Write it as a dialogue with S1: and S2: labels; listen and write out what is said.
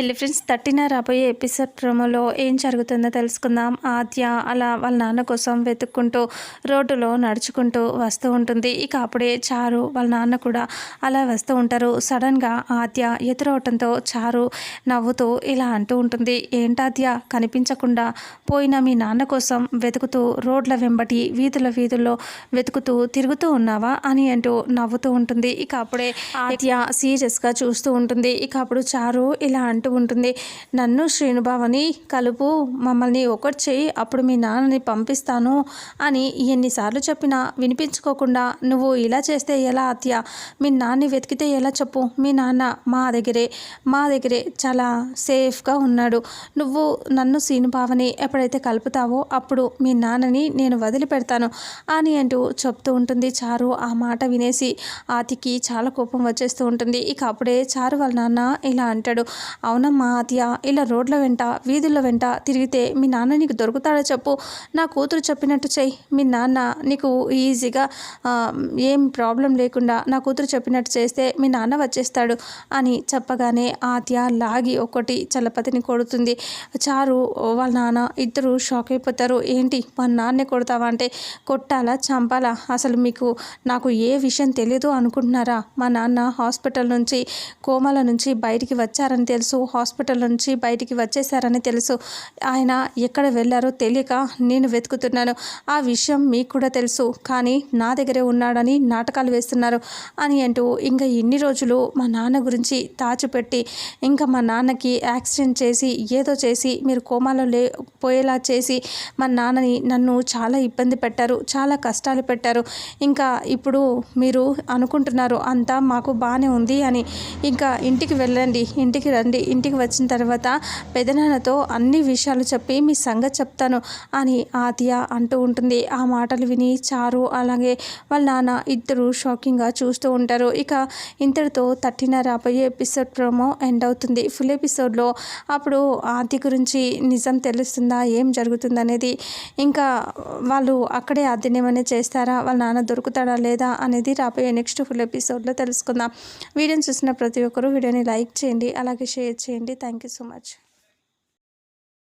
S1: హెల్లీ friends thirteen రాబోయే episode ప్రోమోలో ఏం జరుగుతుందో తెలుసుకుందాం. ఆద్య అలా వాళ్ళ నాన్న కోసం వెతుక్కుంటూ రోడ్డులో నడుచుకుంటూ వస్తూ ఉంటుంది. ఇక అప్పుడే చారు వాళ్ళ నాన్న కూడా అలా వస్తూ ఉంటారు. సడన్గా ఆద్య ఎదురవటంతో చారు నవ్వుతూ ఇలా అంటూ ఉంటుంది. ఏంటాద్య కనిపించకుండా పోయిన మీ నాన్న కోసం వెతుకుతూ రోడ్ల వెంబటి వీధుల వీధుల్లో వెతుకుతూ తిరుగుతూ ఉన్నావా? అని అంటూ నవ్వుతూ ఉంటుంది. ఇక అప్పుడే ఆద్య సీరియస్గా చూస్తూ ఉంటుంది. ఇక అప్పుడు చారు ఇలా అంటూ ఉంటుంది. నన్ను శ్రీనుభావని కలుపు మమ్మల్ని ఒకటి చేయి అప్పుడు మీ నాన్నని పంపిస్తాను అని ఎన్నిసార్లు చెప్పినా వినిపించుకోకుండా నువ్వు ఇలా చేస్తే ఎలా అత్య? మీ నాన్నని వెతికితే ఎలా చెప్పు? మీ నాన్న మా దగ్గరే మా దగ్గరే చాలా సేఫ్గా ఉన్నాడు. నువ్వు నన్ను శ్రీనుభావని ఎప్పుడైతే కలుపుతావో అప్పుడు మీ నాన్నని నేను వదిలిపెడతాను అని అంటూ చెప్తూ ఉంటుంది చారు. ఆ మాట వినేసి ఆతికి చాలా కోపం వచ్చేస్తూ ఉంటుంది. ఇక అప్పుడే చారు వాళ్ళ నాన్న ఇలా అంటాడు. అవునమ్మా అతియా ఇలా రోడ్ల వెంట వీధుల వెంట తిరిగితే మీ నాన్న నీకు దొరుకుతాడో చెప్పు. నా కూతురు చెప్పినట్టు చెయ్యి. మీ నాన్న నీకు ఈజీగా ఏం ప్రాబ్లం లేకుండా నా కూతురు చెప్పినట్టు చేస్తే మీ నాన్న వచ్చేస్తాడు అని చెప్పగానే ఆత్య లాగి ఒకటి చలపతిని కొడుతుంది. చారు వాళ్ళ నాన్న ఇద్దరు షాక్ అయిపోతారు. ఏంటి మా నాన్నే కొడతావా అంటే కొట్టాలా చంపాలా? అసలు మీకు నాకు ఏ విషయం తెలియదు అనుకుంటున్నారా? మా నాన్న హాస్పిటల్ నుంచి కోమల నుంచి బయటికి వచ్చారని తెలుసు. హాస్పిటల్ నుంచి బయటికి వచ్చేసారని తెలుసు. ఆయన ఎక్కడ వెళ్ళారో తెలియక నేను వెతుకుతున్నాను. ఆ విషయం మీకు కూడా తెలుసు. కానీ నా దగ్గరే ఉన్నాడని నాటకాలు వేస్తున్నారు అని అంటూ ఇంకా ఇన్ని రోజులు మా నాన్న గురించి దాచిపెట్టి ఇంకా మా నాన్నకి యాక్సిడెంట్ చేసి ఏదో చేసి మీరు కోమాలో లే పోయేలా చేసి మా నాన్నని నన్ను చాలా ఇబ్బంది పెట్టారు చాలా కష్టాలు పెట్టారు. ఇంకా ఇప్పుడు మీరు అనుకుంటున్నారు అంతా మాకు బాగానే ఉంది అని. ఇంకా ఇంటికి వెళ్ళండి ఇంటికి రండి ఇంటికి వచ్చిన తర్వాత పెదనాన్నతో అన్ని విషయాలు చెప్పి మీ సంగతి చెప్తాను అని ఆతియ అంటూ ఉంటుంది. ఆ మాటలు విని చారు అలాగే వాళ్ళ నాన్న ఇద్దరు షాకింగ్గా చూస్తూ ఉంటారు. ఇక ఇంతటితో తట్టిన రాబోయే ఎపిసోడ్ ప్రోమో ఎండ్ అవుతుంది. ఫుల్ ఎపిసోడ్లో అప్పుడు ఆతి గురించి నిజం తెలుస్తుందా ఏం జరుగుతుంది అనేది ఇంకా వాళ్ళు అక్కడే ఆద్యనేమనే చేస్తారా వాళ్ళ నాన్న దొరుకుతాడా లేదా అనేది రాబోయే నెక్స్ట్ ఫుల్ ఎపిసోడ్లో తెలుసుకుందాం. వీడియోని చూసిన ప్రతి ఒక్కరూ వీడియోని లైక్ చేయండి అలాగే షేర్ చేయండి. Thank you so much.